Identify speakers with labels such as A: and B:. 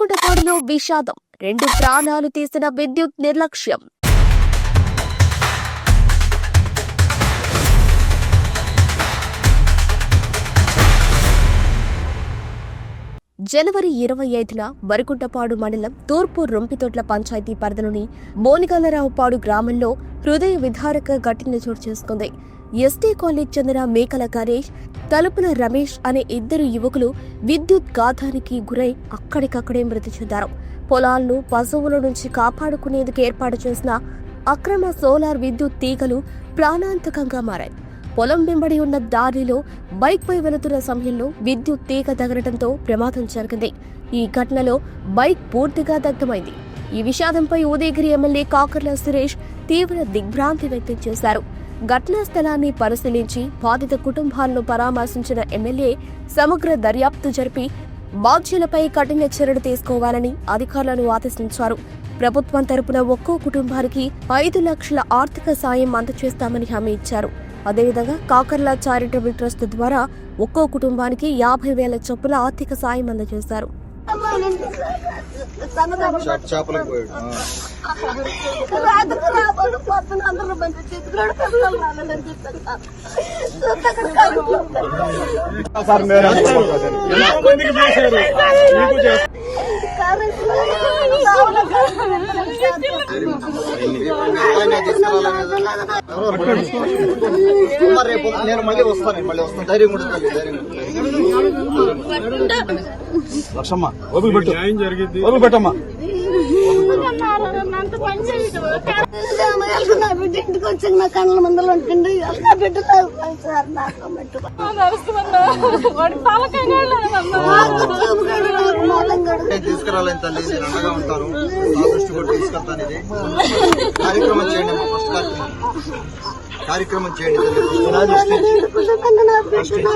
A: కుటుంబంలో విషాదం రెండు ప్రాణాలు తీసిన విద్యుత్ నిర్లక్ష్యం. జనవరి ఇరవై ఐదున వరకుంటపాడు మండలం తూర్పు రొంపితోట్ల పంచాయతీ పరిధిలోని బోనిగల్లరావుపాడు గ్రామంలో హృదయ విధారక ఘటన చోటు చేసుకుంది. ఎస్టీ కాలేజ్ చెందిన మేకల గణేష్ తలుపుల రమేష్ అనే ఇద్దరు యువకులు విద్యుత్ ఘాతానికి గురై అక్కడికక్కడే మృతి చెందారు. పొలాలను పశువుల నుంచి కాపాడుకునేందుకు ఏర్పాటు చేసిన అక్రమ సోలార్ విద్యుత్ తీగలు ప్రాణాంతకంగా మారాయి. పొలం వెంబడి ఉన్న దారిలో బైక్పై వెళుతున్న సమయంలో విద్యుత్ తీగ తగలటంతో ప్రమాదం జరిగింది. ఈ ఘటనలో బైక్ పూర్తిగా దగ్ధమైంది. ఈ విషాదంపై ఉదయగిరి ఎమ్మెల్యే కాకర్ల సురేష్ తీవ్ర దిగ్భ్రాంతి వ్యక్తం చేశారు. ఘటనా స్థలాన్ని పరిశీలించి బాధిత కుటుంబాలను పరామర్శించిన ఎమ్మెల్యే సమగ్ర దర్యాప్తు జరిపి బాధ్యులపై కఠిన చర్యలు తీసుకోవాలని అధికారులను ఆదేశించారు. ప్రభుత్వం తరపున ఒక్కో కుటుంబానికి ఐదు లక్షల ఆర్థిక సాయం అందజేస్తామని హామీ ఇచ్చారు. అదేవిధంగా కాకర్ల చారిటబుల్ ట్రస్ట్ ద్వారా ఒక్కో కుటుంబానికి యాభై వేల చొప్పున ఆర్థిక సాయం అందజేశారు.
B: సార్.
C: రేపు నేను మళ్ళీ వస్తాను మళ్ళీ వస్తాను ధైర్యం కూడా ధైర్యం లక్షమ్మ. పెట్టు. ఓపిక పెట్టమ్మా.
B: బిడ్డ ఇంటికి వచ్చి నా కళ్ళ ముందర ఉంటుంది నా బిడ్డ తాగుతాను సార్ నాకు మట్టు
C: నేను తీసుకురాలేను తల్లి నేను అండగా ఉంటాను. నా దృష్టి కూడా తీసుకెళ్తాను ఇది. కార్యక్రమం చేయండి అమ్మా ఫస్ట్ కార్యక్రమం. కార్యక్రమం చేయండి తల్లి. ఫస్ట్ నా దృష్టి.
B: నా బిడ్డ